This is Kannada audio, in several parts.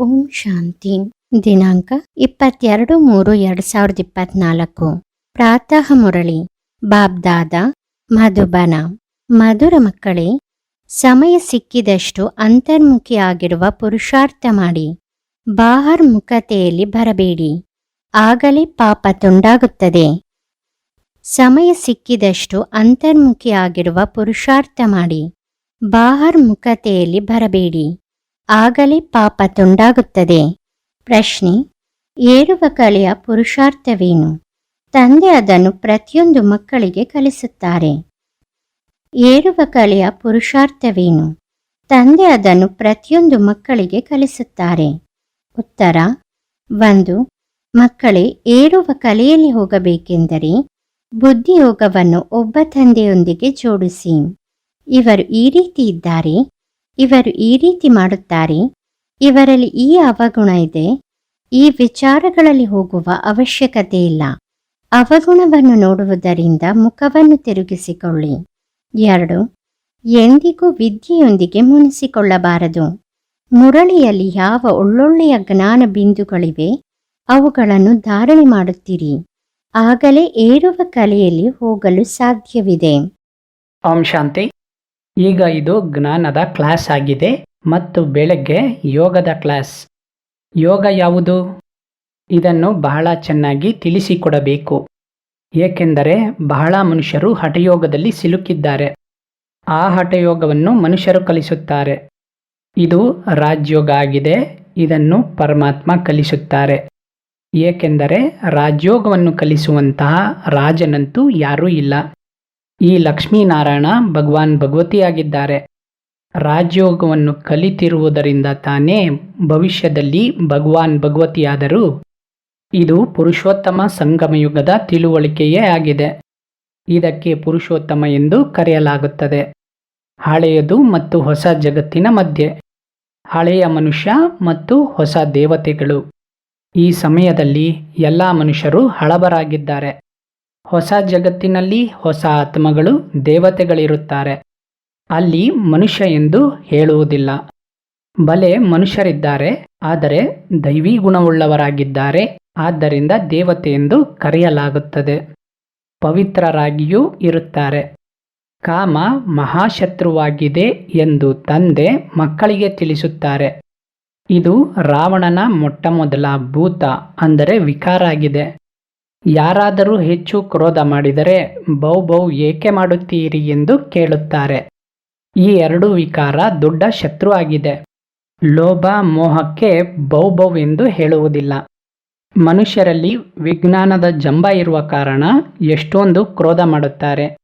ಓಂ ಶಾಂತಿ. ದಿನಾಂಕ ಇಪ್ಪತ್ತೆರಡು ಮೂರು ಎರಡ್ ಸಾವಿರದ ಇಪ್ಪತ್ನಾಲ್ಕು. ಪ್ರಾತಃ ಮುರಳಿ. ಬಾಬ್ದಾದ ಮಧುಬನ. ಮಧುರ ಮಕ್ಕಳೇ, ಸಮಯ ಸಿಕ್ಕಿದಷ್ಟು ಅಂತರ್ಮುಖಿಯಾಗಿರುವ ಪುರುಷಾರ್ಥ ಮಾಡಿ. ಬಾಹರ್ಮುಖತೆಯಲ್ಲಿ ಬರಬೇಡಿ. ಆಗಲೇ ಪಾಪ ತುಂಡಾಗುತ್ತದೆ. ಸಮಯ ಸಿಕ್ಕಿದಷ್ಟು ಅಂತರ್ಮುಖಿಯಾಗಿರುವ ಪುರುಷಾರ್ಥ ಮಾಡಿ. ಬಾಹರ್ಮುಖತೆಯಲ್ಲಿ ಬರಬೇಡಿ. ಆಗಲೇ ಪಾಪ ತುಂಡಾಗುತ್ತದೆ. ಪ್ರಶ್ನೆ, ಏರುವ ಕಲೆಯ ಪುರುಷಾರ್ಥವೇನು? ತಂದೆ ಅದನ್ನು ಪ್ರತಿಯೊಂದು ಮಕ್ಕಳಿಗೆ ಕಲಿಸುತ್ತಾರೆ. ಏರುವ ಕಲೆಯ ಪುರುಷಾರ್ಥವೇನು? ತಂದೆ ಅದನ್ನು ಪ್ರತಿಯೊಂದು ಮಕ್ಕಳಿಗೆ ಕಲಿಸುತ್ತಾರೆ. ಉತ್ತರ, ಒಂದು, ಮಕ್ಕಳೇ ಏರುವ ಕಲೆಯಲ್ಲಿ ಹೋಗಬೇಕೆಂದರೆ ಬುದ್ಧಿಯೋಗವನ್ನು ಒಬ್ಬ ತಂದೆಯೊಂದಿಗೆ ಜೋಡಿಸಿ. ಇವರು ಈ ರೀತಿ ಇದ್ದಾರೆ ಇವರು ಈ ರೀತಿ ಮಾಡುತ್ತಾರೆ, ಇವರಲ್ಲಿ ಈ ಅವಗುಣ ಇದೆ, ಈ ವಿಚಾರಗಳಲ್ಲಿ ಹೋಗುವ ಅವಶ್ಯಕತೆ ಇಲ್ಲ. ಅವಗುಣವನ್ನು ನೋಡುವುದರಿಂದ ಮುಖವನ್ನು ತಿರುಗಿಸಿಕೊಳ್ಳಿ. ಎರಡು, ಎಂದಿಗೂ ವಿದ್ಯೆಯೊಂದಿಗೆ ಮುನಿಸಿಕೊಳ್ಳಬಾರದು. ಮುರಳಿಯಲ್ಲಿ ಯಾವ ಒಳ್ಳೊಳ್ಳೆಯ ಜ್ಞಾನ ಬಿಂದುಗಳಿವೆ, ಅವುಗಳನ್ನು ಧಾರಣೆ ಮಾಡುತ್ತೀರಿ. ಆಗಲೇ ಏರುವ ಕಲೆಯಲ್ಲಿ ಹೋಗಲು ಸಾಧ್ಯವಿದೆ. ಓಂ ಶಾಂತಿ. ಈಗ ಇದು ಜ್ಞಾನದ ಕ್ಲಾಸ್ ಆಗಿದೆ ಮತ್ತು ಬೆಳಗ್ಗೆ ಯೋಗದ ಕ್ಲಾಸ್. ಯೋಗ ಯಾವುದು? ಇದನ್ನು ಬಹಳ ಚೆನ್ನಾಗಿ ತಿಳಿಸಿಕೊಡಬೇಕು. ಏಕೆಂದರೆ ಬಹಳ ಮನುಷ್ಯರು ಹಠಯೋಗದಲ್ಲಿ ಸಿಲುಕಿದ್ದಾರೆ. ಆ ಹಠಯೋಗವನ್ನು ಮನುಷ್ಯರು ಕಲಿಸುತ್ತಾರೆ. ಇದು ರಾಜ್ಯೋಗ ಆಗಿದೆ, ಇದನ್ನು ಪರಮಾತ್ಮ ಕಲಿಸುತ್ತಾರೆ. ಏಕೆಂದರೆ ರಾಜ್ಯೋಗವನ್ನು ಕಲಿಸುವಂತಹ ರಾಜನಂತೂ ಯಾರೂ ಇಲ್ಲ. ಈ ಲಕ್ಷ್ಮೀನಾರಾಯಣ ಭಗವಾನ್ ಭಗವತಿಯಾಗಿದ್ದಾರೆ. ರಾಜಯೋಗವನ್ನು ಕಲಿತಿರುವುದರಿಂದ ತಾನೇ ಭವಿಷ್ಯದಲ್ಲಿ ಭಗವಾನ್ ಭಗವತಿಯಾದರೂ ಇದು ಪುರುಷೋತ್ತಮ ಸಂಗಮಯುಗದ ತಿಳುವಳಿಕೆಯೇ ಆಗಿದೆ. ಇದಕ್ಕೆ ಪುರುಷೋತ್ತಮ ಎಂದು ಕರೆಯಲಾಗುತ್ತದೆ. ಹಳೆಯದು ಮತ್ತು ಹೊಸ ಜಗತ್ತಿನ ಮಧ್ಯೆ. ಹಳೆಯ ಮನುಷ್ಯ ಮತ್ತು ಹೊಸ ದೇವತೆಗಳು. ಈ ಸಮಯದಲ್ಲಿ ಎಲ್ಲ ಮನುಷ್ಯರು ಹಳಬರಾಗಿದ್ದಾರೆ. ಹೊಸ ಜಗತ್ತಿನಲ್ಲಿ ಹೊಸ ಆತ್ಮಗಳು ದೇವತೆಗಳಿರುತ್ತಾರೆ. ಅಲ್ಲಿ ಮನುಷ್ಯ ಎಂದು ಹೇಳುವುದಿಲ್ಲ. ಬಲೆ ಮನುಷ್ಯರಿದ್ದಾರೆ, ಆದರೆ ದೈವಿ ಗುಣವುಳ್ಳವರಾಗಿದ್ದಾರೆ, ಆದ್ದರಿಂದ ದೇವತೆ ಎಂದು ಕರೆಯಲಾಗುತ್ತದೆ. ಪವಿತ್ರರಾಗಿಯೂ ಇರುತ್ತಾರೆ. ಕಾಮ ಮಹಾಶತ್ರುವಾಗಿದೆ ಎಂದು ತಂದೆ ಮಕ್ಕಳಿಗೆ ತಿಳಿಸುತ್ತಾರೆ. ಇದು ರಾವಣನ ಮೊಟ್ಟಮೊದಲ ಭೂತ, ಅಂದರೆ ವಿಕಾರ ಆಗಿದೆ ಯಾರಾದರೂ ಹೆಚ್ಚು ಕ್ರೋಧ ಮಾಡಿದರೆ ಬೌ ಬೌ ಏಕೆ ಮಾಡುತ್ತೀರಿ ಎಂದು ಕೇಳುತ್ತಾರೆ. ಈ ಎರಡು ವಿಕಾರ ದೊಡ್ಡ ಶತ್ರು ಆಗಿದೆ. ಲೋಭ ಮೋಹಕ್ಕೆ ಬೌ ಬೌ ಎಂದು ಹೇಳುವುದಿಲ್ಲ. ಮನುಷ್ಯರಲ್ಲಿ ವಿಜ್ಞಾನದ ಜಂಬ ಇರುವ ಕಾರಣ ಎಷ್ಟೊಂದು ಕ್ರೋಧ ಮಾಡುತ್ತಾರೆ.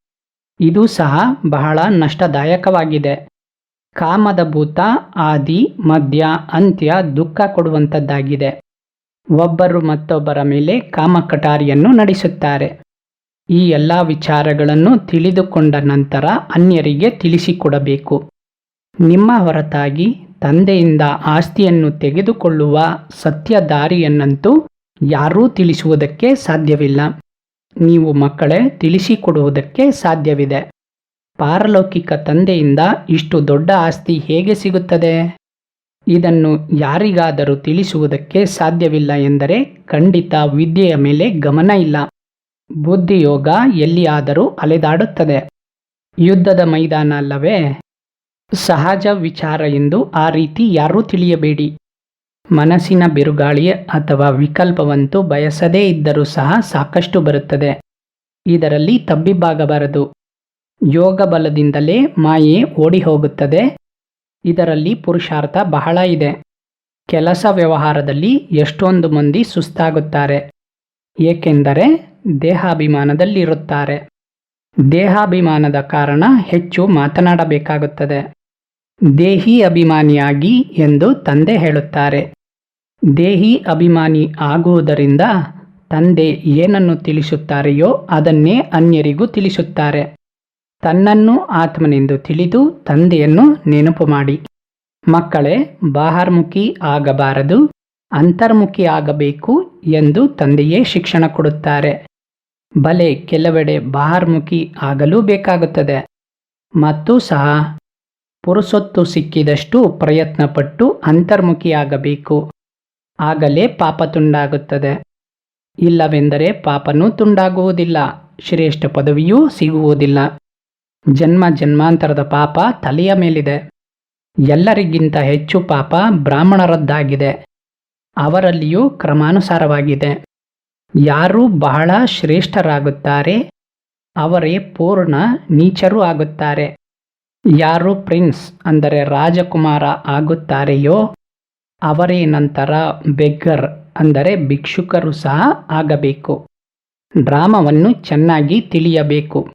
ಇದು ಸಹ ಬಹಳ ನಷ್ಟದಾಯಕವಾಗಿದೆ. ಕಾಮದ ಭೂತ, ಆದಿ ಮಧ್ಯ ಅಂತ್ಯ ದುಃಖ ಕೊಡುವಂಥದ್ದಾಗಿದೆ. ಒಬ್ಬರು ಮತ್ತೊಬ್ಬರ ಮೇಲೆ ಕಾಮಕಟಾರಿಯನ್ನು ನಡೆಸುತ್ತಾರೆ. ಈ ಎಲ್ಲ ವಿಚಾರಗಳನ್ನು ತಿಳಿದುಕೊಂಡ ನಂತರ ಅನ್ಯರಿಗೆ ತಿಳಿಸಿಕೊಡಬೇಕು. ನಿಮ್ಮ ಹೊರತಾಗಿ ತಂದೆಯಿಂದ ಆಸ್ತಿಯನ್ನು ತೆಗೆದುಕೊಳ್ಳುವ ಸತ್ಯ ದಾರಿಯನ್ನಂತೂ ಯಾರೂ ತಿಳಿಸುವುದಕ್ಕೆ ಸಾಧ್ಯವಿಲ್ಲ. ನೀವು ಮಕ್ಕಳೇ, ತಿಳಿಸಿಕೊಡುವುದಕ್ಕೆ ಸಾಧ್ಯವಿದೆ. ಪಾರಲೌಕಿಕ ತಂದೆಯಿಂದ ಇಷ್ಟು ದೊಡ್ಡ ಆಸ್ತಿ ಹೇಗೆ ಸಿಗುತ್ತದೆ? ಇದನ್ನು ಯಾರಿಗಾದರೂ ತಿಳಿಸುವುದಕ್ಕೆ ಸಾಧ್ಯವಿಲ್ಲ ಎಂದರೆ ಖಂಡಿತ ವಿದ್ಯೆಯ ಮೇಲೆ ಗಮನ ಇಲ್ಲ. ಬುದ್ಧಿಯೋಗ ಎಲ್ಲಿಯಾದರೂ ಅಲೆದಾಡುತ್ತದೆ. ಯುದ್ಧದ ಮೈದಾನ ಅಲ್ಲವೇ? ಸಹಜ ವಿಚಾರ ಎಂದು ಆ ರೀತಿ ಯಾರೂ ತಿಳಿಯಬೇಡಿ. ಮನಸ್ಸಿನ ಬಿರುಗಾಳಿ ಅಥವಾ ವಿಕಲ್ಪವಂತೂ ಬಯಸದೇ ಇದ್ದರೂ ಸಹ ಸಾಕಷ್ಟು ಬರುತ್ತದೆ. ಇದರಲ್ಲಿ ತಬ್ಬಿಬ್ಬಾಗಬಾರದು. ಯೋಗ ಬಲದಿಂದಲೇ ಮಾಯೆ ಓಡಿ ಹೋಗುತ್ತದೆ ಇದರಲ್ಲಿ ಪುರುಷಾರ್ಥ ಬಹಳ ಇದೆ. ಕೆಲಸ ವ್ಯವಹಾರದಲ್ಲಿ ಎಷ್ಟೊಂದು ಮಂದಿ ಸುಸ್ತಾಗುತ್ತಾರೆ. ಏಕೆಂದರೆ ದೇಹಾಭಿಮಾನದಲ್ಲಿರುತ್ತಾರೆ. ದೇಹಾಭಿಮಾನದ ಕಾರಣ ಹೆಚ್ಚು ಮಾತನಾಡಬೇಕಾಗುತ್ತದೆ. ದೇಹಿ ಅಭಿಮಾನಿಯಾಗಿ ಎಂದು ತಂದೆ ಹೇಳುತ್ತಾರೆ. ದೇಹಿ ಅಭಿಮಾನಿ ಆಗುವುದರಿಂದ ತಂದೆ ಏನನ್ನು ತಿಳಿಸುತ್ತಾರೆಯೋ ಅದನ್ನೇ ಅನ್ಯರಿಗೂ ತಿಳಿಸುತ್ತಾರೆ. ತನ್ನನ್ನು ಆತ್ಮನೆಂದು ತಿಳಿದು ತಂದೆಯನ್ನು ನೆನಪು ಮಾಡಿ. ಮಕ್ಕಳೇ ಬಾಹರ್ಮುಖಿ ಆಗಬಾರದು, ಅಂತರ್ಮುಖಿ ಆಗಬೇಕು ಎಂದು ತಂದೆಯೇ ಶಿಕ್ಷಣ ಕೊಡುತ್ತಾರೆ. ಬಲೆ ಕೆಲವೆಡೆ ಬಾಹರ್ಮುಖಿ ಆಗಲೂ ಬೇಕಾಗುತ್ತದೆ. ಮತ್ತು ಸಹ, ಪುರುಸೊತ್ತು ಸಿಕ್ಕಿದಷ್ಟು ಪ್ರಯತ್ನಪಟ್ಟು ಅಂತರ್ಮುಖಿಯಾಗಬೇಕು ಆಗಲೇ ಪಾಪ ತುಂಡಾಗುತ್ತದೆ. ಇಲ್ಲವೆಂದರೆ ಪಾಪನೂ ತುಂಡಾಗುವುದಿಲ್ಲ. ಶ್ರೇಷ್ಠ ಪದವಿಯೂ ಸಿಗುವುದಿಲ್ಲ. ಜನ್ಮ ಜನ್ಮಾಂತರದ ಪಾಪ ತಲೆಯ ಮೇಲಿದೆ. ಎಲ್ಲರಿಗಿಂತ ಹೆಚ್ಚು ಪಾಪ ಬ್ರಾಹ್ಮಣರದ್ದಾಗಿದೆ. ಅವರಲ್ಲಿಯೂ ಕ್ರಮಾನುಸಾರವಾಗಿದೆ. ಯಾರು ಬಹಳ ಶ್ರೇಷ್ಠರಾಗುತ್ತಾರೆ, ಅವರೇ ಪೂರ್ಣ ನೀಚರೂ ಆಗುತ್ತಾರೆ. ಯಾರು ಪ್ರಿನ್ಸ್ ಅಂದರೆ ರಾಜಕುಮಾರ ಆಗುತ್ತಾರೆಯೋ, ಅವರೇ ನಂತರ ಬೆಗ್ಗರ್ ಅಂದರೆ ಭಿಕ್ಷುಕರು ಸಹ ಆಗಬೇಕು. ಡ್ರಾಮವನ್ನು ಚೆನ್ನಾಗಿ ತಿಳಿಯಬೇಕು.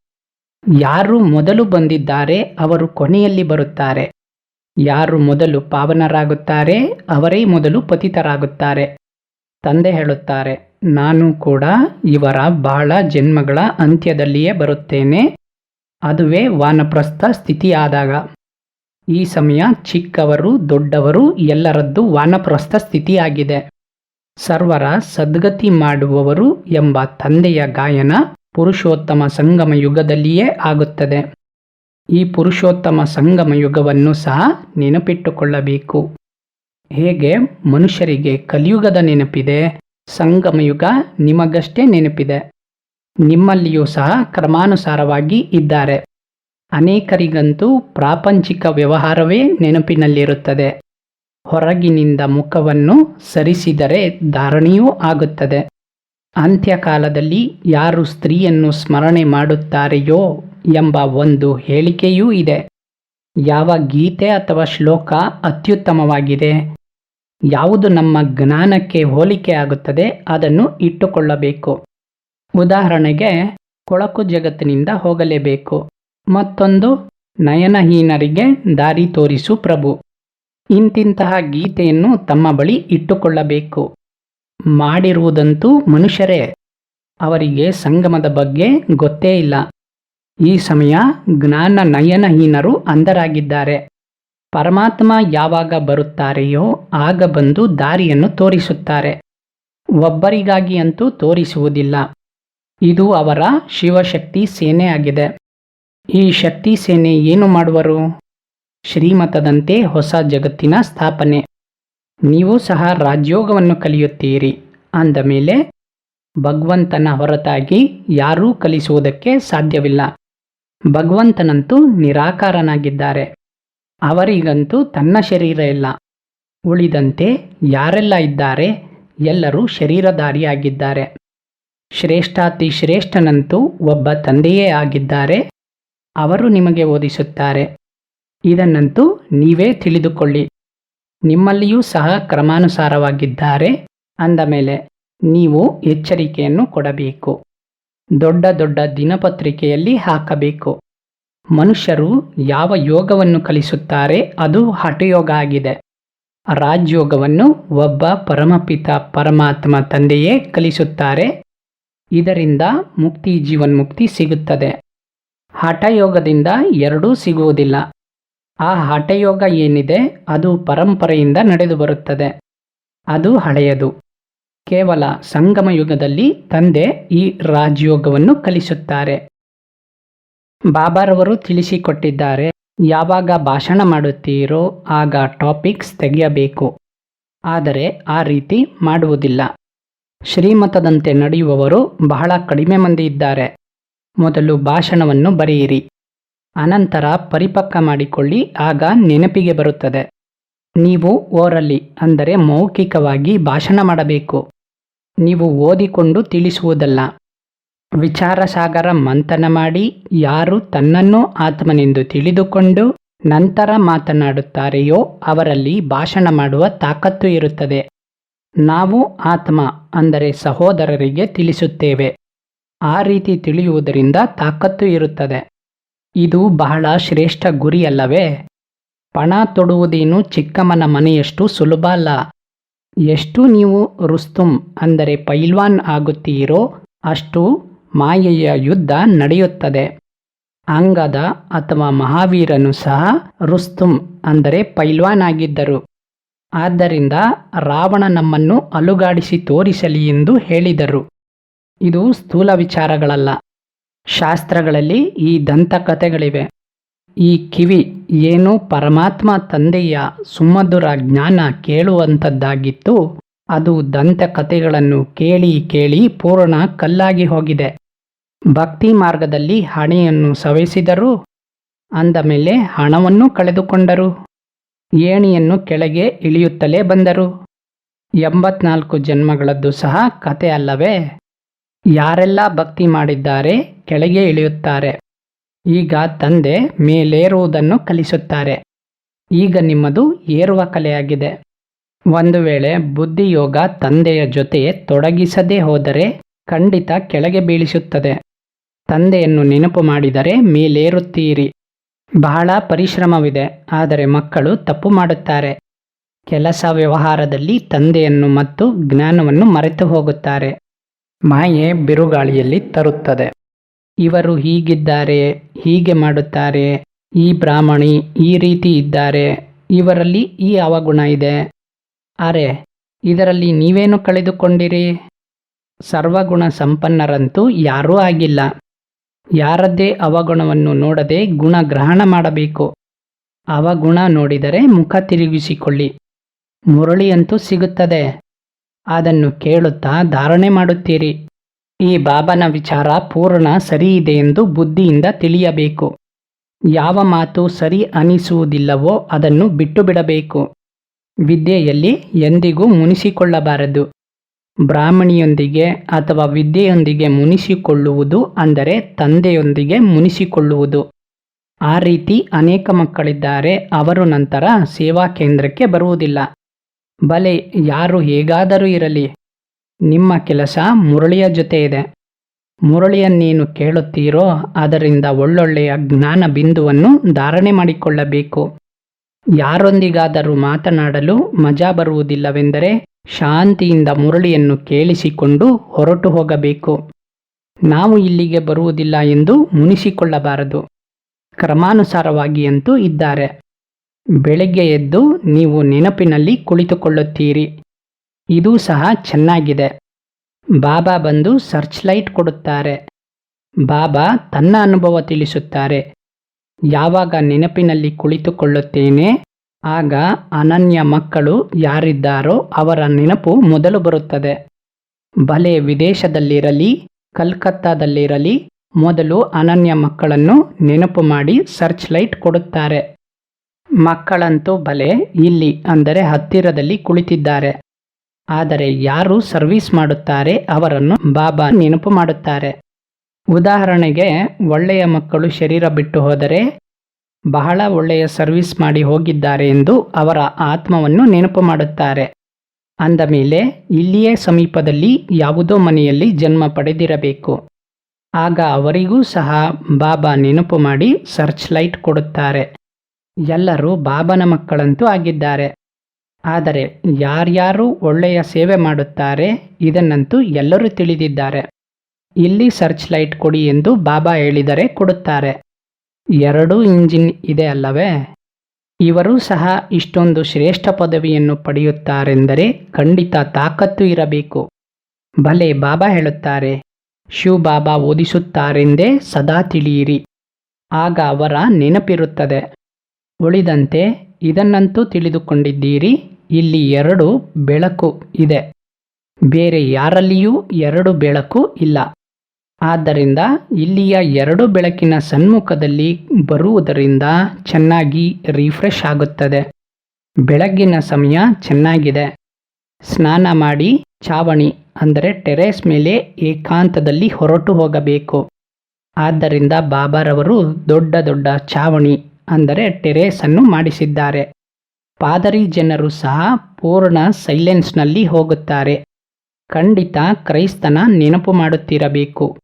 ಯಾರು ಮೊದಲು ಬಂದಿದ್ದಾರೆ ಅವರು ಕೊನೆಯಲ್ಲಿ ಬರುತ್ತಾರೆ. ಯಾರು ಮೊದಲು ಪಾವನರಾಗುತ್ತಾರೆ ಅವರೇ ಮೊದಲು ಪತಿತರಾಗುತ್ತಾರೆ. ತಂದೆ ಹೇಳುತ್ತಾರೆ, ನಾನು ಕೂಡ ಇವರ ಬಹಳ ಜನ್ಮಗಳ ಅಂತ್ಯದಲ್ಲಿಯೇ ಬರುತ್ತೇನೆ. ಅದುವೇ ವಾನಪ್ರಸ್ಥ ಸ್ಥಿತಿಯಾದಾಗ. ಈ ಸಮಯ ಚಿಕ್ಕವರು ದೊಡ್ಡವರು ಎಲ್ಲರದ್ದು ವಾನಪ್ರಸ್ಥ ಸ್ಥಿತಿಯಾಗಿದೆ. ಸರ್ವರ ಸದ್ಗತಿ ಮಾಡುವವರು ಎಂಬ ತಂದೆಯ ಗಾಯನ ಪುರುಷೋತ್ತಮ ಸಂಗಮ ಯುಗದಲ್ಲಿಯೇ ಆಗುತ್ತದೆ. ಈ ಪುರುಷೋತ್ತಮ ಸಂಗಮ ಯುಗವನ್ನು ಸಹ ನೆನಪಿಟ್ಟುಕೊಳ್ಳಬೇಕು. ಹೇಗೆ? ಮನುಷ್ಯರಿಗೆ ಕಲಿಯುಗದ ನೆನಪಿದೆ, ಸಂಗಮ ಯುಗ ನಿಮಗಷ್ಟೇ ನೆನಪಿದೆ. ನಿಮ್ಮಲ್ಲಿಯೂ ಸಹ ಕ್ರಮಾನುಸಾರವಾಗಿ ಇದ್ದಾರೆ. ಅನೇಕರಿಗಂತೂ ಪ್ರಾಪಂಚಿಕ ವ್ಯವಹಾರವೇ ನೆನಪಿನಲ್ಲಿರುತ್ತದೆ. ಹೊರಗಿನಿಂದ ಮುಖವನ್ನು ಸರಿಸಿದರೆ ಧಾರಣೆಯೂ ಆಗುತ್ತದೆ. ಅಂತ್ಯಕಾಲದಲ್ಲಿ ಯಾರು ಸ್ತ್ರೀಯನ್ನು ಸ್ಮರಣೆ ಮಾಡುತ್ತಾರೆಯೋ ಎಂಬ ಒಂದು ಹೇಳಿಕೆಯೂ ಇದೆ. ಯಾವ ಗೀತೆ ಅಥವಾ ಶ್ಲೋಕ ಅತ್ಯುತ್ತಮವಾಗಿದೆ? ಯಾವುದು ನಮ್ಮ ಜ್ಞಾನಕ್ಕೆ ಹೋಲಿಕೆ ಆಗುತ್ತದೆ ಅದನ್ನು ಇಟ್ಟುಕೊಳ್ಳಬೇಕು. ಉದಾಹರಣೆಗೆ, ಕೊಳಕು ಜಗತ್ತಿನಿಂದ ಹೋಗಲೇಬೇಕು. ಮತ್ತೊಂದು, ನಯನಹೀನರಿಗೆ ದಾರಿ ತೋರಿಸು ಪ್ರಭು. ಇಂತಿಂತಹ ಗೀತೆಯನ್ನು ತಮ್ಮ ಬಳಿ ಇಟ್ಟುಕೊಳ್ಳಬೇಕು. ಮಾಡಿರುವುದಂತೂ ಮನುಷ್ಯರೇ, ಅವರಿಗೆ ಸಂಗಮದ ಬಗ್ಗೆ ಗೊತ್ತೇ ಇಲ್ಲ. ಈ ಸಮಯ ಜ್ಞಾನ ನಯನಹೀನರು ಅಂಧರಾಗಿದ್ದಾರೆ. ಪರಮಾತ್ಮ ಯಾವಾಗ ಬರುತ್ತಾರೆಯೋ ಆಗ ಬಂದು ದಾರಿಯನ್ನು ತೋರಿಸುತ್ತಾರೆ. ಒಬ್ಬರಿಗಾಗಿ ಅಂತೂ ತೋರಿಸುವುದಿಲ್ಲ. ಇದು ಅವರ ಶಿವಶಕ್ತಿ ಸೇನೆ ಆಗಿದೆ. ಈ ಶಕ್ತಿ ಸೇನೆ ಏನು ಮಾಡುವರು? ಶ್ರೀಮತದಂತೆ ಹೊಸ ಜಗತ್ತಿನ ಸ್ಥಾಪನೆ. ನೀವು ಸಹ ರಾಜ್ಯೋಗವನ್ನು ಕಲಿಯುತ್ತೀರಿ. ಅಂದ ಮೇಲೆ ಭಗವಂತನ ಹೊರತಾಗಿ ಯಾರೂ ಕಲಿಸುವುದಕ್ಕೆ ಸಾಧ್ಯವಿಲ್ಲ. ಭಗವಂತನಂತೂ ನಿರಾಕಾರನಾಗಿದ್ದಾರೆ. ಅವರಿಗಂತೂ ತನ್ನ ಶರೀರ ಇಲ್ಲ. ಉಳಿದಂತೆ ಯಾರೆಲ್ಲ ಇದ್ದಾರೆ? ಎಲ್ಲರೂ ಶರೀರಧಾರಿಯಾಗಿದ್ದಾರೆ. ಶ್ರೇಷ್ಠಾತಿ ಶ್ರೇಷ್ಠನಂತೂ ಒಬ್ಬ ತಂದೆಯೇ ಆಗಿದ್ದಾರೆ. ಅವರು ನಿಮಗೆ ಓದಿಸುತ್ತಾರೆ. ಇದನ್ನಂತೂ ನೀವೇ ತಿಳಿದುಕೊಳ್ಳಿ. ನಿಮ್ಮಲ್ಲಿಯೂ ಸಹ ಕ್ರಮಾನುಸಾರವಾಗಿದ್ದಾರೆ. ಅಂದ ಮೇಲೆ, ನೀವು ಎಚ್ಚರಿಕೆಯನ್ನು ಕೊಡಬೇಕು. ದೊಡ್ಡ ದೊಡ್ಡ ದಿನಪತ್ರಿಕೆಯಲ್ಲಿ ಹಾಕಬೇಕು. ಮನುಷ್ಯರು ಯಾವ ಯೋಗವನ್ನು ಕಲಿಸುತ್ತಾರೆ ಅದು ಹಠಯೋಗ ಆಗಿದೆ. ರಾಜ್ಯೋಗವನ್ನು ಒಬ್ಬ ಪರಮಪಿತ ಪರಮಾತ್ಮ ತಂದೆಯೇ ಕಲಿಸುತ್ತಾರೆ. ಇದರಿಂದ ಮುಕ್ತಿ ಜೀವನ್ಮುಕ್ತಿ ಸಿಗುತ್ತದೆ. ಹಠಯೋಗದಿಂದ ಎರಡೂ ಸಿಗುವುದಿಲ್ಲ. ಆ ಹಠಯೋಗ ಏನಿದೆ ಅದು ಪರಂಪರೆಯಿಂದ ನಡೆದು ಬರುತ್ತದೆ. ಅದು ಹಳೆಯದು. ಕೇವಲ ಸಂಗಮ ಯುಗದಲ್ಲಿ ತಂದೆ ಈ ರಾಜಯೋಗವನ್ನು ಕಲಿಸುತ್ತಾರೆ. ಬಾಬಾರವರು ತಿಳಿಸಿಕೊಟ್ಟಿದ್ದಾರೆ, ಯಾವಾಗ ಭಾಷಣ ಮಾಡುತ್ತೀರೋ ಆಗ ಟಾಪಿಕ್ಸ್ ತೆಗೆಯಬೇಕು. ಆದರೆ ಆ ರೀತಿ ಮಾಡುವುದಿಲ್ಲ. ಶ್ರೀಮತದಂತೆ ನಡೆಯುವವರು ಬಹಳ ಕಡಿಮೆ ಮಂದಿ ಇದ್ದಾರೆ. ಮೊದಲು ಭಾಷಣವನ್ನು ಬರೆಯಿರಿ. ಅನಂತರ ಪರಿಪಕ್ವ ಮಾಡಿಕೊಳ್ಳಿ, ಆಗ ನೆನಪಿಗೆ ಬರುತ್ತದೆ. ನೀವು ಓರಲ್ಲಿ, ಅಂದರೆ ಮೌಖಿಕವಾಗಿ ಭಾಷಣ ಮಾಡಬೇಕು. ನೀವು ಓದಿಕೊಂಡು ತಿಳಿಸುವುದಲ್ಲ. ವಿಚಾರಸಾಗರ ಮಂಥನ ಮಾಡಿ, ಯಾರು ತನ್ನನ್ನು ಆತ್ಮನೆಂದು ತಿಳಿದುಕೊಂಡು ನಂತರ ಮಾತನಾಡುತ್ತಾರೆಯೋ ಅವರಲ್ಲಿ ಭಾಷಣ ಮಾಡುವ ತಾಕತ್ತು ಇರುತ್ತದೆ. ನಾವು ಆತ್ಮ, ಅಂದರೆ ಸಹೋದರರಿಗೆ ತಿಳಿಸುತ್ತೇವೆ. ಆ ರೀತಿ ತಿಳಿಯುವುದರಿಂದ ತಾಕತ್ತು ಇರುತ್ತದೆ. ಇದು ಬಹಳ ಶ್ರೇಷ್ಠ ಗುರಿಯಲ್ಲವೇ? ಪಣ ತೊಡುವುದೇನು ಚಿಕ್ಕಮ್ಮನ ಮನೆಯಷ್ಟು ಸುಲಭ ಅಲ್ಲ. ಎಷ್ಟು ನೀವು ರುಸ್ತುಂ ಅಂದರೆ ಪೈಲ್ವಾನ್ ಆಗುತ್ತೀರೋ ಅಷ್ಟು ಮಾಯೆಯ ಯುದ್ಧ ನಡೆಯುತ್ತದೆ. ಅಂಗದ ಅಥವಾ ಮಹಾವೀರನು ಸಹ ರುಸ್ತುಂ ಅಂದರೆ ಪೈಲ್ವಾನ್ ಆಗಿದ್ದರು. ಆದ್ದರಿಂದ ರಾವಣ ನಮ್ಮನ್ನು ಅಲುಗಾಡಿಸಿ ತೋರಿಸಲಿ ಎಂದು ಹೇಳಿದರು. ಇದು ಸ್ಥೂಲ ವಿಚಾರಗಳಲ್ಲ. ಶಾಸ್ತ್ರಗಳಲ್ಲಿ ಈ ದಂತಕಥೆಗಳಿವೆ ಈ ಕಿವಿ ಏನು ಪರಮಾತ್ಮ ತಂದೆಯ ಸುಮಧುರ ಜ್ಞಾನ ಕೇಳುವಂಥದ್ದಾಗಿತ್ತು. ಅದು ದಂತಕಥೆಗಳನ್ನು ಕೇಳಿ ಕೇಳಿ ಪೂರ್ಣ ಕಲ್ಲಾಗಿ ಹೋಗಿದೆ. ಭಕ್ತಿ ಮಾರ್ಗದಲ್ಲಿ ಹಣೆಯನ್ನು ಸವೆಸಿದರು. ಅಂದ ಮೇಲೆ ಹಣವನ್ನು ಕಳೆದುಕೊಂಡರು. ಏಣಿಯನ್ನು ಕೆಳಗೆ ಇಳಿಯುತ್ತಲೇ ಬಂದರು. ಎಂಬತ್ನಾಲ್ಕು ಜನ್ಮಗಳದ್ದು ಸಹ ಕತೆ ಅಲ್ಲವೇ? ಯಾರೆಲ್ಲ ಭಕ್ತಿ ಮಾಡಿದ್ದಾರೆ? ಕೆಳಗೆ ಇಳಿಯುತ್ತಾರೆ. ಈಗ ತಂದೆ ಮೇಲೇರುವುದನ್ನು ಕಲಿಸುತ್ತಾರೆ. ಈಗ ನಿಮ್ಮದು ಏರುವ ಕಲೆಯಾಗಿದೆ. ಒಂದು ವೇಳೆ ಬುದ್ಧಿಯೋಗ ತಂದೆಯ ಜೊತೆ ತೊಡಗಿಸದೇ ಹೋದರೆ ಖಂಡಿತ ಕೆಳಗೆ ಬೀಳಿಸುತ್ತದೆ. ತಂದೆಯನ್ನು ನೆನಪು ಮಾಡಿದರೆ ಮೇಲೇರುತ್ತೀರಿ. ಬಹಳ ಪರಿಶ್ರಮವಿದೆ, ಆದರೆ ಮಕ್ಕಳು ತಪ್ಪು ಮಾಡುತ್ತಾರೆ. ಕೆಲಸ ವ್ಯವಹಾರದಲ್ಲಿ ತಂದೆಯನ್ನು ಮತ್ತು ಜ್ಞಾನವನ್ನು ಮರೆತು ಹೋಗುತ್ತಾರೆ ಮಾಯೆ ಬಿರುಗಾಳಿಯಲ್ಲಿ ತರುತ್ತದೆ. ಇವರು ಹೀಗಿದ್ದಾರೆ, ಹೀಗೆ ಮಾಡುತ್ತಾರೆ, ಈ ಬ್ರಾಹ್ಮಣಿ ಈ ರೀತಿ ಇದ್ದಾರೆ, ಇವರಲ್ಲಿ ಈ ಅವಗುಣ ಇದೆ. ಅರೆ, ಇದರಲ್ಲಿ ನೀವೇನು ಕಳೆದುಕೊಂಡಿರಿ? ಸರ್ವಗುಣ ಸಂಪನ್ನರಂತೂ ಯಾರೂ ಆಗಿಲ್ಲ. ಯಾರದ್ದೇ ಅವಗುಣವನ್ನು ನೋಡದೆ ಗುಣ ಗ್ರಹಣ ಮಾಡಬೇಕು. ಅವಗುಣ ನೋಡಿದರೆ ಮುಖ ತಿರುಗಿಸಿಕೊಳ್ಳಿ. ಮುರಳಿಯಂತೂ ಸಿಗುತ್ತದೆ. ಅದನ್ನು ಕೇಳುತ್ತಾ ಧಾರಣೆ ಮಾಡುತ್ತೀರಿ. ಈ ಬಾಬನ ವಿಚಾರ ಪೂರ್ಣ ಸರಿ ಇದೆ ಎಂದು ಬುದ್ಧಿಯಿಂದ ತಿಳಿಯಬೇಕು. ಯಾವ ಮಾತು ಸರಿ ಅನಿಸುವುದಿಲ್ಲವೋ ಅದನ್ನು ಬಿಟ್ಟು ಬಿಡಬೇಕು ವಿದ್ಯೆಯಲ್ಲಿ ಎಂದಿಗೂ ಮುನಿಸಿಕೊಳ್ಳಬಾರದು. ಬ್ರಾಹ್ಮಣಿಯೊಂದಿಗೆ ಅಥವಾ ವಿದ್ಯೆಯೊಂದಿಗೆ ಮುನಿಸಿಕೊಳ್ಳುವುದು ಅಂದರೆ ತಂದೆಯೊಂದಿಗೆ ಮುನಿಸಿಕೊಳ್ಳುವುದು. ಆ ರೀತಿ ಅನೇಕ ಮಕ್ಕಳಿದ್ದಾರೆ, ಅವರು ನಂತರ ಸೇವಾ ಕೇಂದ್ರಕ್ಕೆ ಬರುವುದಿಲ್ಲ. ಬಲೆ ಯಾರು ಹೇಗಾದರೂ ಇರಲಿ. ನಿಮ್ಮ ಕೆಲಸ ಮುರಳಿಯ ಜೊತೆ ಇದೆ. ಮುರಳಿಯನ್ನೇನು ಕೇಳುತ್ತೀರೋ ಅದರಿಂದ ಒಳ್ಳೊಳ್ಳೆಯ ಜ್ಞಾನ ಬಿಂದುವನ್ನು ಧಾರಣೆ ಮಾಡಿಕೊಳ್ಳಬೇಕು. ಯಾರೊಂದಿಗಾದರೂ ಮಾತನಾಡಲು ಮಜಾ ಬರುವುದಿಲ್ಲವೆಂದರೆ ಶಾಂತಿಯಿಂದ ಮುರಳಿಯನ್ನು ಕೇಳಿಸಿಕೊಂಡು ಹೊರಟು ಹೋಗಬೇಕು. ನಾವು ಇಲ್ಲಿಗೆ ಬರುವುದಿಲ್ಲ ಎಂದು ಮುನಿಸಿಕೊಳ್ಳಬಾರದು. ಕ್ರಮಾನುಸಾರವಾಗಿ ಅಂತೂ ಇದ್ದಾರೆ. ಬೆಳಗ್ಗೆ ಎದ್ದು ನೀವು ನೆನಪಿನಲ್ಲಿ ಕುಳಿತುಕೊಳ್ಳುತ್ತೀರಿ. ಇದು ಸಹ ಚೆನ್ನಾಗಿದೆ. ಬಾಬಾ ಬಂದು ಸರ್ಚ್ ಲೈಟ್ ಕೊಡುತ್ತಾರೆ. ಬಾಬಾ ತನ್ನ ಅನುಭವ ತಿಳಿಸುತ್ತಾರೆ. ಯಾವಾಗ ನೆನಪಿನಲ್ಲಿ ಕುಳಿತುಕೊಳ್ಳುತ್ತೇನೆ, ಆಗ ಅನನ್ಯ ಮಕ್ಕಳು ಯಾರಿದ್ದಾರೋ ಅವರ ನೆನಪು ಮೊದಲು ಬರುತ್ತದೆ. ಭಲೆ ವಿದೇಶದಲ್ಲಿರಲಿ, ಕಲ್ಕತ್ತಾದಲ್ಲಿರಲಿ, ಮೊದಲು ಅನನ್ಯ ಮಕ್ಕಳನ್ನು ನೆನಪು ಮಾಡಿ ಸರ್ಚ್ ಲೈಟ್ ಕೊಡುತ್ತಾರೆ. ಮಕ್ಕಳಂತೂ ಬಲೆ, ಇಲ್ಲಿ, ಅಂದರೆ ಹತ್ತಿರದಲ್ಲಿ ಕುಳಿತಿದ್ದಾರೆ. ಆದರೆ ಯಾರು ಸರ್ವಿಸ್ ಮಾಡುತ್ತಾರೆ ಅವರನ್ನು ಬಾಬಾ ನೆನಪು ಮಾಡುತ್ತಾರೆ. ಉದಾಹರಣೆಗೆ, ಒಳ್ಳೆಯ ಮಕ್ಕಳು ಶರೀರ ಬಿಟ್ಟು ಹೋದರೆ ಬಹಳ ಒಳ್ಳೆಯ ಸರ್ವಿಸ್ ಮಾಡಿ ಹೋಗಿದ್ದಾರೆ ಎಂದು ಅವರ ಆತ್ಮವನ್ನು ನೆನಪು ಮಾಡುತ್ತಾರೆ. ಅಂದ ಮೇಲೆ, ಇಲ್ಲಿಯೇ ಸಮೀಪದಲ್ಲಿ ಯಾವುದೋ ಮನೆಯಲ್ಲಿ ಜನ್ಮ ಪಡೆದಿರಬೇಕು. ಆಗ ಅವರಿಗೂ ಸಹ ಬಾಬಾ ನೆನಪು ಮಾಡಿ ಸರ್ಚ್ ಲೈಟ್ ಕೊಡುತ್ತಾರೆ. ಎಲ್ಲರೂ ಬಾಬನ ಮಕ್ಕಳಂತೂ ಆಗಿದ್ದಾರೆ. ಆದರೆ ಯಾರ್ಯಾರು ಒಳ್ಳೆಯ ಸೇವೆ ಮಾಡುತ್ತಾರೆ, ಇದನ್ನಂತೂ ಎಲ್ಲರೂ ತಿಳಿದಿದ್ದಾರೆ. ಇಲ್ಲಿ ಸರ್ಚ್ ಲೈಟ್ ಕೊಡಿ ಎಂದು ಬಾಬಾ ಹೇಳಿದರೆ ಕೊಡುತ್ತಾರೆ. ಎರಡೂ ಇಂಜಿನ್ ಇದೆ ಅಲ್ಲವೇ? ಇವರು ಸಹ ಇಷ್ಟೊಂದು ಶ್ರೇಷ್ಠ ಪದವಿಯನ್ನು ಪಡೆಯುತ್ತಾರೆಂದರೆ ಖಂಡಿತ ತಾಕತ್ತು ಇರಬೇಕು. ಭಲೆ ಬಾಬಾ ಹೇಳುತ್ತಾರೆ, ಶಿವ ಬಾಬಾ ಓದಿಸುತ್ತಾರೆಂದೇ ಸದಾ ತಿಳಿಯಿರಿ. ಆಗ ಅವರ ನೆನಪಿರುತ್ತದೆ. ಉಳಿದಂತೆ ಇದನ್ನಂತೂ ತಿಳಿದುಕೊಂಡಿದ್ದೀರಿ, ಇಲ್ಲಿ ಎರಡು ಬೆಳಕು ಇದೆ. ಬೇರೆ ಯಾರಲ್ಲಿಯೂ ಎರಡು ಬೆಳಕು ಇಲ್ಲ. ಆದ್ದರಿಂದ ಇಲ್ಲಿಯ ಎರಡು ಬೆಳಕಿನ ಸನ್ಮುಖದಲ್ಲಿ ಬರುವುದರಿಂದ ಚೆನ್ನಾಗಿ ರಿಫ್ರೆಶ್ ಆಗುತ್ತದೆ. ಬೆಳಗ್ಗಿನ ಸಮಯ ಚೆನ್ನಾಗಿದೆ. ಸ್ನಾನ ಮಾಡಿ, ಚಾವಣಿ, ಅಂದರೆ ಟೆರೇಸ್ ಮೇಲೆ ಏಕಾಂತದಲ್ಲಿ ಹೊರಟು ಹೋಗಬೇಕು. ಆದ್ದರಿಂದ ಬಾಬಾರವರು ದೊಡ್ಡ ದೊಡ್ಡ ಚಾವಣಿ ಅಂದರೆ ಟೆರೇಸ್ ಅನ್ನು ಮಾಡಿಸಿದ್ದಾರೆ. ಪಾದರಿ ಜನರು ಸಹ ಪೂರ್ಣ ಸೈಲೆನ್ಸ್ನಲ್ಲಿ ಹೋಗುತ್ತಾರೆ. ಖಂಡಿತ ಕ್ರೈಸ್ತನ ನೆನಪು ಮಾಡುತ್ತಿರಬೇಕು.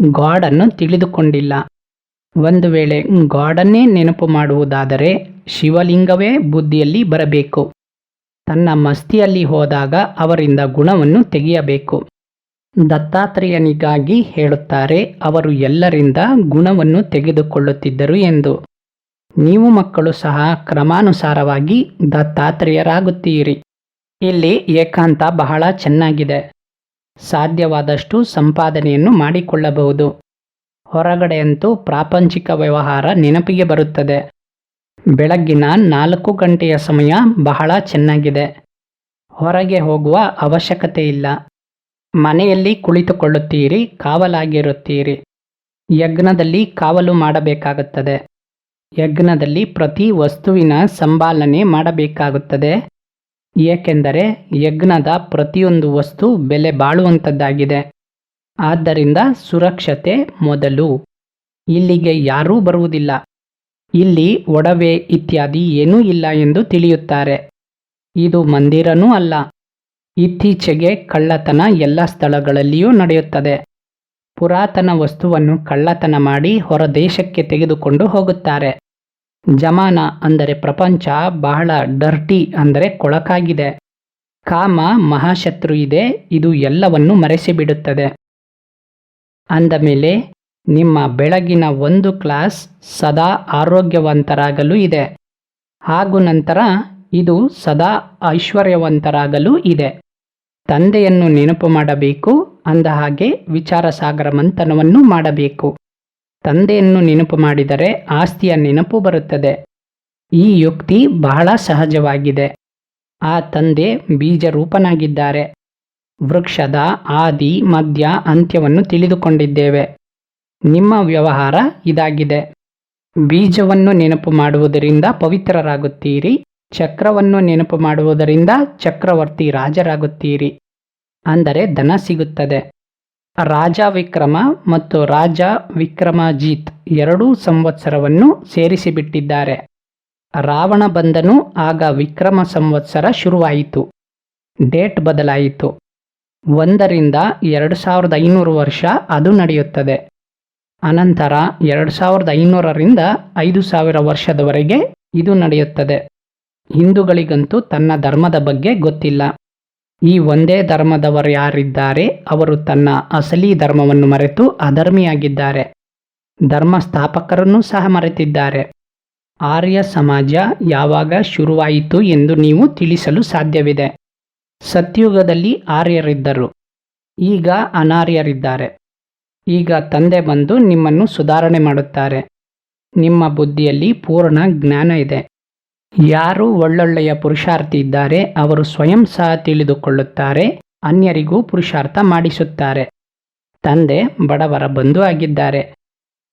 ಗಾಡನ್ನು ತಿಳಿದುಕೊಂಡಿಲ್ಲ. ಒಂದು ವೇಳೆ ಗಾಡನ್ನೇ ನೆನಪು ಮಾಡುವುದಾದರೆ ಶಿವಲಿಂಗವೇ ಬುದ್ಧಿಯಲ್ಲಿ ಬರಬೇಕು. ತನ್ನ ಮಸ್ತಿಯಲ್ಲಿ ಹೋದಾಗ ಅವರಿಂದ ಗುಣವನ್ನು ತೆಗೆಯಬೇಕು. ದತ್ತಾತ್ರೇಯನಿಗಾಗಿ ಹೇಳುತ್ತಾರೆ, ಅವರು ಎಲ್ಲರಿಂದ ಗುಣವನ್ನು ತೆಗೆದುಕೊಳ್ಳುತ್ತಿದ್ದರು ಎಂದು. ನೀವು ಮಕ್ಕಳು ಸಹ ಕ್ರಮಾನುಸಾರವಾಗಿ ದತ್ತಾತ್ರೇಯರಾಗುತ್ತೀರಿ. ಇಲ್ಲಿ ಏಕಾಂತ ಬಹಳ ಚೆನ್ನಾಗಿದೆ. ಸಾಧ್ಯವಾದಷ್ಟು ಸಂಪಾದನೆಯನ್ನು ಮಾಡಿಕೊಳ್ಳಬಹುದು. ಹೊರಗಡೆಯಂತೂ ಪ್ರಾಪಂಚಿಕ ವ್ಯವಹಾರ ನೆನಪಿಗೆ ಬರುತ್ತದೆ. ಬೆಳಗ್ಗಿನ ನಾಲ್ಕು ಗಂಟೆಯ ಸಮಯ ಬಹಳ ಚೆನ್ನಾಗಿದೆ. ಹೊರಗೆ ಹೋಗುವ ಅವಶ್ಯಕತೆ ಇಲ್ಲ. ಮನೆಯಲ್ಲಿ ಕುಳಿತುಕೊಳ್ಳುತ್ತೀರಿ, ಕಾವಲಾಗಿರುತ್ತೀರಿ. ಯಜ್ಞದಲ್ಲಿ ಕಾವಲು ಮಾಡಬೇಕಾಗುತ್ತದೆ. ಯಜ್ಞದಲ್ಲಿ ಪ್ರತಿ ವಸ್ತುವಿನ ಸಂಪಾಲನೆ ಮಾಡಬೇಕಾಗುತ್ತದೆ. ಏಕೆಂದರೆ ಯಜ್ಞದ ಪ್ರತಿಯೊಂದು ವಸ್ತು ಬೆಲೆ ಬಾಳುವಂಥದ್ದಾಗಿದೆ ಆದ್ದರಿಂದ ಸುರಕ್ಷತೆ ಮೊದಲು. ಇಲ್ಲಿಗೆ ಯಾರೂ ಬರುವುದಿಲ್ಲ. ಇಲ್ಲಿ ಒಡವೆ ಇತ್ಯಾದಿ ಏನೂ ಇಲ್ಲ ಎಂದು ತಿಳಿಯುತ್ತಾರೆ. ಇದು ಮಂದಿರನೂ ಅಲ್ಲ. ಇತ್ತೀಚೆಗೆ ಕಳ್ಳತನ ಎಲ್ಲ ಸ್ಥಳಗಳಲ್ಲಿಯೂ ನಡೆಯುತ್ತದೆ. ಪುರಾತನ ವಸ್ತುವನ್ನು ಕಳ್ಳತನ ಮಾಡಿ ಹೊರ ದೇಶಕ್ಕೆ ತೆಗೆದುಕೊಂಡು ಹೋಗುತ್ತಾರೆ. ಜಮಾನ ಅಂದರೆ ಪ್ರಪಂಚ ಬಹಳ ಡರ್ಟಿ ಅಂದರೆ ಕೊಳಕಾಗಿದೆ. ಕಾಮ ಮಹಾಶತ್ರು ಇದೆ, ಇದು ಎಲ್ಲವನ್ನು ಮರೆಸಿಬಿಡುತ್ತದೆ. ಅಂದ ಮೇಲೆ, ನಿಮ್ಮ ಬೆಳಗಿನ ಒಂದು ಕ್ಲಾಸ್ ಸದಾ ಆರೋಗ್ಯವಂತರಾಗಲು ಇದೆ. ಹಾಗೂ ನಂತರ, ಇದು ಸದಾ ಐಶ್ವರ್ಯವಂತರಾಗಲು ಇದೆ. ತಂದೆಯನ್ನು ನೆನಪು ಮಾಡಬೇಕು ಅಂದ ಹಾಗೆ ವಿಚಾರ ಸಾಗರ ಮಂಥನವನ್ನು ಮಾಡಬೇಕು. ತಂದೆಯನ್ನು ನೆನಪು ಮಾಡಿದರೆ ಆಸ್ತಿಯ ನೆನಪು ಬರುತ್ತದೆ. ಈ ಯುಕ್ತಿ ಬಹಳ ಸಹಜವಾಗಿದೆ. ಆ ತಂದೆ ಬೀಜರೂಪನಾಗಿದ್ದಾರೆ. ವೃಕ್ಷದ ಆದಿ ಮಧ್ಯ ಅಂತ್ಯವನ್ನು ತಿಳಿದುಕೊಂಡಿದ್ದೇವೆ. ನಿಮ್ಮ ವ್ಯವಹಾರ ಇದಾಗಿದೆ. ಬೀಜವನ್ನು ನೆನಪು ಮಾಡುವುದರಿಂದ ಪವಿತ್ರರಾಗುತ್ತೀರಿ. ಚಕ್ರವನ್ನು ನೆನಪು ಮಾಡುವುದರಿಂದ ಚಕ್ರವರ್ತಿ ರಾಜರಾಗುತ್ತೀರಿ. ಅಂದರೆ ಧನ ಸಿಗುತ್ತದೆ. ರಾಜ ವಿಕ್ರಮ ಮತ್ತು ರಾಜ ವಿಕ್ರಮಜೀತ್ ಎರಡೂ ಸಂವತ್ಸರವನ್ನು ಸೇರಿಸಿಬಿಟ್ಟಿದ್ದಾರೆ. ರಾವಣ ಬಂದನು ಆಗ ವಿಕ್ರಮ ಸಂವತ್ಸರ ಶುರುವಾಯಿತು. ಡೇಟ್ ಬದಲಾಯಿತು. ಒಂದರಿಂದ ಎರಡು ಸಾವಿರದ ಐನೂರು ವರ್ಷ ಅದು ನಡೆಯುತ್ತದೆ. ಅನಂತರ ಎರಡು ಸಾವಿರದ ಐನೂರರಿಂದ ಐದು ಸಾವಿರ ವರ್ಷದವರೆಗೆ ಇದು ನಡೆಯುತ್ತದೆ. ಹಿಂದೂಗಳಿಗಂತೂ ತನ್ನ ಧರ್ಮದ ಬಗ್ಗೆ ಗೊತ್ತಿಲ್ಲ. ಈ ಒಂದೇ ಧರ್ಮದವರು ಯಾರಿದ್ದಾರೆ? ಅವರು ತನ್ನ ಅಸಲಿ ಧರ್ಮವನ್ನು ಮರೆತು ಅಧರ್ಮಿಯಾಗಿದ್ದಾರೆ. ಧರ್ಮ ಸ್ಥಾಪಕರನ್ನು ಸಹ ಮರೆತಿದ್ದಾರೆ. ಆರ್ಯ ಸಮಾಜ ಯಾವಾಗ ಶುರುವಾಯಿತು ಎಂದು ನೀವು ತಿಳಿಸಲು ಸಾಧ್ಯವಿದೆ. ಸತ್ಯುಗದಲ್ಲಿ ಆರ್ಯರಿದ್ದರು. ಈಗ ಅನಾರ್ಯರಿದ್ದಾರೆ. ಈಗ ತಂದೆ ಬಂದು ನಿಮ್ಮನ್ನು ಸುಧಾರಣೆ ಮಾಡುತ್ತಾರೆ. ನಿಮ್ಮ ಬುದ್ಧಿಯಲ್ಲಿ ಪೂರ್ಣ ಜ್ಞಾನ ಇದೆ. ಯಾರು ಒಳ್ಳೊಳ್ಳೆಯ ಪುರುಷಾರ್ಥಿ ಇದ್ದಾರೆ, ಅವರು ಸ್ವಯಂ ಸಹ ತಿಳಿದುಕೊಳ್ಳುತ್ತಾರೆ, ಅನ್ಯರಿಗೂ ಪುರುಷಾರ್ಥ ಮಾಡಿಸುತ್ತಾರೆ. ತಂದೆ ಬಡವರ ಬಂಧು ಆಗಿದ್ದಾರೆ.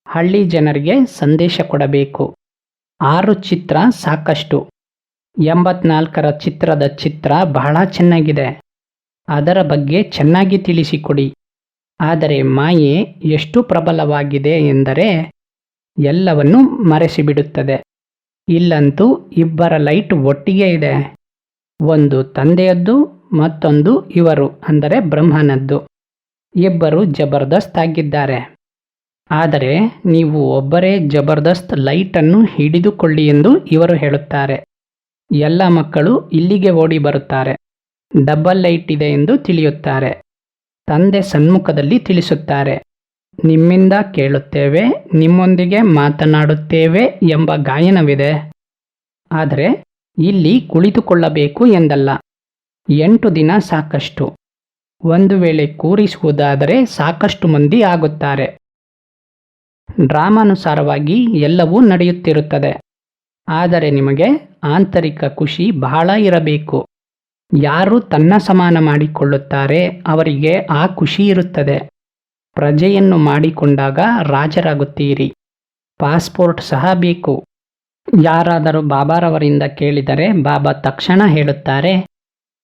ಹಳ್ಳಿ ಜನರಿಗೆ ಸಂದೇಶ ಕೊಡಬೇಕು. ಆರು ಚಿತ್ರ ಸಾಕಷ್ಟು. ಎಂಬತ್ನಾಲ್ಕರ ಚಿತ್ರದ ಚಿತ್ರ ಬಹಳ ಚೆನ್ನಾಗಿದೆ. ಅದರ ಬಗ್ಗೆ ಚೆನ್ನಾಗಿ ತಿಳಿಸಿಕೊಡಿ. ಆದರೆ ಮಾಯೆ ಎಷ್ಟು ಪ್ರಬಲವಾಗಿದೆ ಎಂದರೆ ಎಲ್ಲವನ್ನು ಮರೆಸಿಬಿಡುತ್ತದೆ. ಇಲ್ಲಂತೂ ಇಬ್ಬರ ಲೈಟ್ ಒಟ್ಟಿಗೆ ಇದೆ. ಒಂದು ತಂದೆಯದ್ದು, ಮತ್ತೊಂದು ಇವರು, ಅಂದರೆ ಬ್ರಹ್ಮನದ್ದು. ಇಬ್ಬರು ಜಬರ್ದಸ್ತ್ ಆಗಿದ್ದಾರೆ ಆದರೆ ನೀವು ಒಬ್ಬರೇ ಜಬರ್ದಸ್ತ್ ಲೈಟನ್ನು ಹಿಡಿದುಕೊಳ್ಳಿ ಎಂದು ಇವರು ಹೇಳುತ್ತಾರೆ. ಎಲ್ಲ ಮಕ್ಕಳು ಇಲ್ಲಿಗೆ ಓಡಿ ಬರುತ್ತಾರೆ. ಡಬಲ್ ಲೈಟ್ ಇದೆ ಎಂದು ತಿಳಿಯುತ್ತಾರೆ. ತಂದೆ ಸನ್ಮುಖದಲ್ಲಿ ತಿಳಿಸುತ್ತಾರೆ. ನಿಮ್ಮಿಂದ ಕೇಳುತ್ತೇವೆ, ನಿಮ್ಮೊಂದಿಗೆ ಮಾತನಾಡುತ್ತೇವೆ ಎಂಬ ಗಾಯನವಿದೆ. ಆದರೆ ಇಲ್ಲಿ ಕುಳಿತುಕೊಳ್ಳಬೇಕು ಎಂದಲ್ಲ. ಎಂಟು ದಿನ ಸಾಕಷ್ಟು. ಒಂದು ವೇಳೆ ಕೂರಿಸುವುದಾದರೆ ಸಾಕಷ್ಟು ಮಂದಿ ಆಗುತ್ತಾರೆ. ಡ್ರಾಮಾನುಸಾರವಾಗಿ ಎಲ್ಲವೂ ನಡೆಯುತ್ತಿರುತ್ತದೆ. ಆದರೆ ನಿಮಗೆ ಆಂತರಿಕ ಖುಷಿ ಬಹಳ ಇರಬೇಕು. ಯಾರು ತನ್ನ ಸಮಾನ ಮಾಡಿಕೊಳ್ಳುತ್ತಾರೆ, ಅವರಿಗೆ ಆ ಖುಷಿ ಇರುತ್ತದೆ. ಪ್ರಜೆಯನ್ನು ಮಾಡಿಕೊಂಡಾಗ ರಾಜರಾಗುತ್ತೀರಿ. ಪಾಸ್ಪೋರ್ಟ್ ಸಹ ಬೇಕು. ಯಾರಾದರೂ ಬಾಬಾರವರಿಂದ ಕೇಳಿದರೆ ಬಾಬಾ ತಕ್ಷಣ ಹೇಳುತ್ತಾರೆ,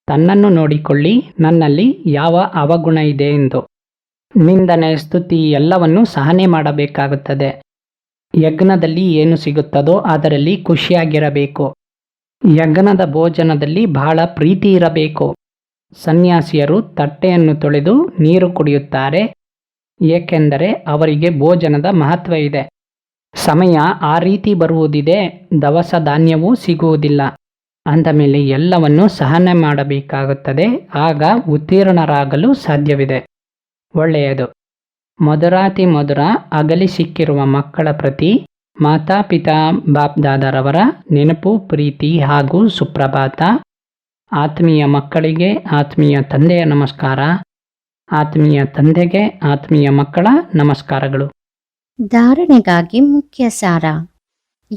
ತನ್ನನ್ನು ನೋಡಿಕೊಳ್ಳಿ, ನನ್ನಲ್ಲಿ ಯಾವ ಅವಗುಣ ಇದೆ ಎಂದು. ನಿಂದನೆ ಸ್ತುತಿ ಎಲ್ಲವನ್ನು ಸಹನೆ ಮಾಡಬೇಕಾಗುತ್ತದೆ. ಯಜ್ಞದಲ್ಲಿ ಏನು ಸಿಗುತ್ತದೋ ಅದರಲ್ಲಿ ಖುಷಿಯಾಗಿರಬೇಕು. ಯಜ್ಞದ ಭೋಜನದಲ್ಲಿ ಬಹಳ ಪ್ರೀತಿ ಇರಬೇಕು. ಸನ್ಯಾಸಿಯರು ತಟ್ಟೆಯನ್ನು ತೊಳೆದು ನೀರು ಕುಡಿಯುತ್ತಾರೆ ಏಕೆಂದರೆ ಅವರಿಗೆ ಭೋಜನದ ಮಹತ್ವ ಇದೆ. ಸಮಯ ಆ ರೀತಿ ಬರುವುದಿದೆ, ದವಸ ಧಾನ್ಯವೂ ಸಿಗುವುದಿಲ್ಲ. ಅಂದ ಮೇಲೆ ಎಲ್ಲವನ್ನು ಸಹನೆ ಮಾಡಬೇಕಾಗುತ್ತದೆ, ಆಗ ಉತ್ತೀರ್ಣರಾಗಲು ಸಾಧ್ಯವಿದೆ. ಒಳ್ಳೆಯದು. ಮಧುರಾತಿ ಮಧುರ ಅಗಲಿ ಸಿಕ್ಕಿರುವ ಮಕ್ಕಳ ಪ್ರತಿ ಮಾತಾಪಿತಾ ಬಾಪ್ದಾದರವರ ನೆನಪು, ಪ್ರೀತಿ ಹಾಗೂ ಸುಪ್ರಭಾತ. ಆತ್ಮೀಯ ಮಕ್ಕಳಿಗೆ ಆತ್ಮೀಯ ತಂದೆಯ ನಮಸ್ಕಾರ. ಆತ್ಮೀಯ ತಂದೆಗೆ, ಆತ್ಮೀಯ ಮಕ್ಕಳ ನಮಸ್ಕಾರಗಳು. ಧಾರಣೆಗಾಗಿ ಮುಖ್ಯ ಸಾರ.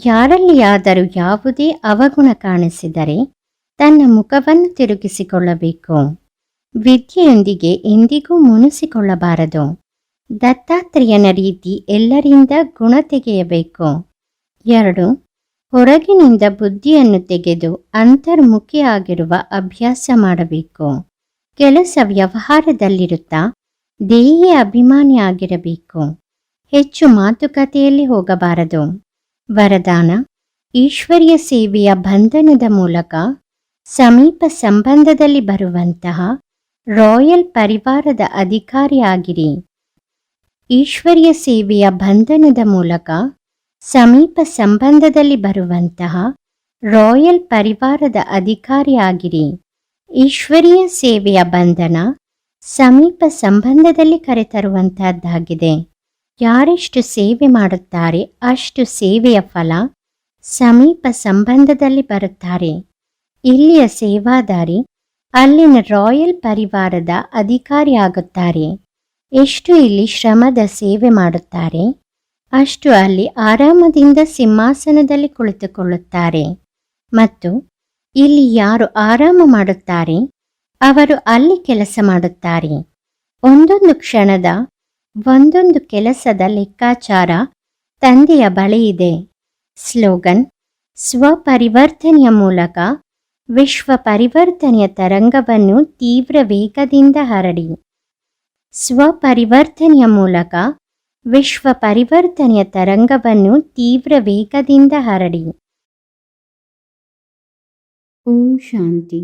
ಯಾರಲ್ಲಿಯಾದರೂ ಯಾವುದೇ ಅವಗುಣ ಕಾಣಿಸಿದರೆ ತನ್ನ ಮುಖವನ್ನು ತಿರುಗಿಸಿಕೊಳ್ಳಬೇಕು. ವಿದ್ಯೆಯೊಂದಿಗೆ ಎಂದಿಗೂ ಮುನಿಸಿಕೊಳ್ಳಬಾರದು. ದತ್ತಾತ್ರೇಯನ ರೀತಿ ಎಲ್ಲರಿಂದ ಗುಣ ತೆಗೆಯಬೇಕು. ಎರಡು, ಹೊರಗಿನಿಂದ ಬುದ್ಧಿಯನ್ನು ತೆಗೆದು ಅಂತರ್ಮುಖಿಯಾಗಿರುವ ಅಭ್ಯಾಸ ಮಾಡಬೇಕು. ಕೆಲಸ ವ್ಯವಹಾರದಲ್ಲಿರುತ್ತಾ ದೇಹಿ ಅಭಿಮಾನಿ ಆಗಿರಬೇಕು ಹೆಚ್ಚು ಮಾತುಕತೆಯಲ್ಲಿ ಹೋಗಬಾರದು. ವರದಾನ, ಈಶ್ವರ್ಯ ಸೇವೆಯ ಬಂಧನದ ಮೂಲಕ ಸಮೀಪ ಸಂಬಂಧದಲ್ಲಿ ಬರುವಂತಹ ರಾಯಲ್ ಪರಿವಾರದ ಅಧಿಕಾರಿಯಾಗಿರಿ ಈಶ್ವರ್ಯ ಸೇವೆಯ ಬಂಧನದ ಮೂಲಕ ಸಮೀಪ ಸಂಬಂಧದಲ್ಲಿ ಬರುವಂತಹ ರಾಯಲ್ ಪರಿವಾರದ ಅಧಿಕಾರಿಯಾಗಿರಿ ಈಶ್ವರೀಯ ಸೇವೆಯ ಬಂಧನ ಸಮೀಪ ಸಂಬಂಧದಲ್ಲಿ ಕರೆತರುವಂತಹದ್ದಾಗಿದೆ. ಯಾರೆಷ್ಟು ಸೇವೆ ಮಾಡುತ್ತಾರೆ, ಅಷ್ಟು ಸೇವೆಯ ಫಲ ಸಮೀಪ ಸಂಬಂಧದಲ್ಲಿ ಬರುತ್ತಾರೆ. ಇಲ್ಲಿಯ ಸೇವಾದಾರಿ ಅಲ್ಲಿನ ರಾಯಲ್ ಪರಿವಾರದ ಅಧಿಕಾರಿಯಾಗುತ್ತಾರೆ ಎಷ್ಟು ಇಲ್ಲಿ ಶ್ರಮದ ಸೇವೆ ಮಾಡುತ್ತಾರೆ, ಅಷ್ಟು ಅಲ್ಲಿ ಆರಾಮದಿಂದ ಸಿಂಹಾಸನದಲ್ಲಿ ಕುಳಿತುಕೊಳ್ಳುತ್ತಾರೆ. ಮತ್ತು ಇಲ್ಲಿ ಯಾರು ಆರಾಮ ಮಾಡುತ್ತಾರೆ, ಅವರು ಅಲ್ಲಿ ಕೆಲಸ ಮಾಡುತ್ತಾರೆ. ಒಂದೊಂದು ಕ್ಷಣದ, ಒಂದೊಂದು ಕೆಲಸದ ಲೆಕ್ಕಾಚಾರ ತಂದೆಯ ಬಳಿ ಇದೆ. ಸ್ಲೋಗನ್, ಸ್ವಪರಿವರ್ತನೆಯ ಮೂಲಕ ವಿಶ್ವ ಪರಿವರ್ತನೆಯ ತರಂಗವನ್ನು ತೀವ್ರ ವೇಗದಿಂದ ಹರಡಿ. ಸ್ವಪರಿವರ್ತನೆಯ ಮೂಲಕ ವಿಶ್ವ ಪರಿವರ್ತನೆಯ ತರಂಗವನ್ನು ತೀವ್ರ ವೇಗದಿಂದ ಹರಡಿ. ಓಂ ಶಾಂತಿ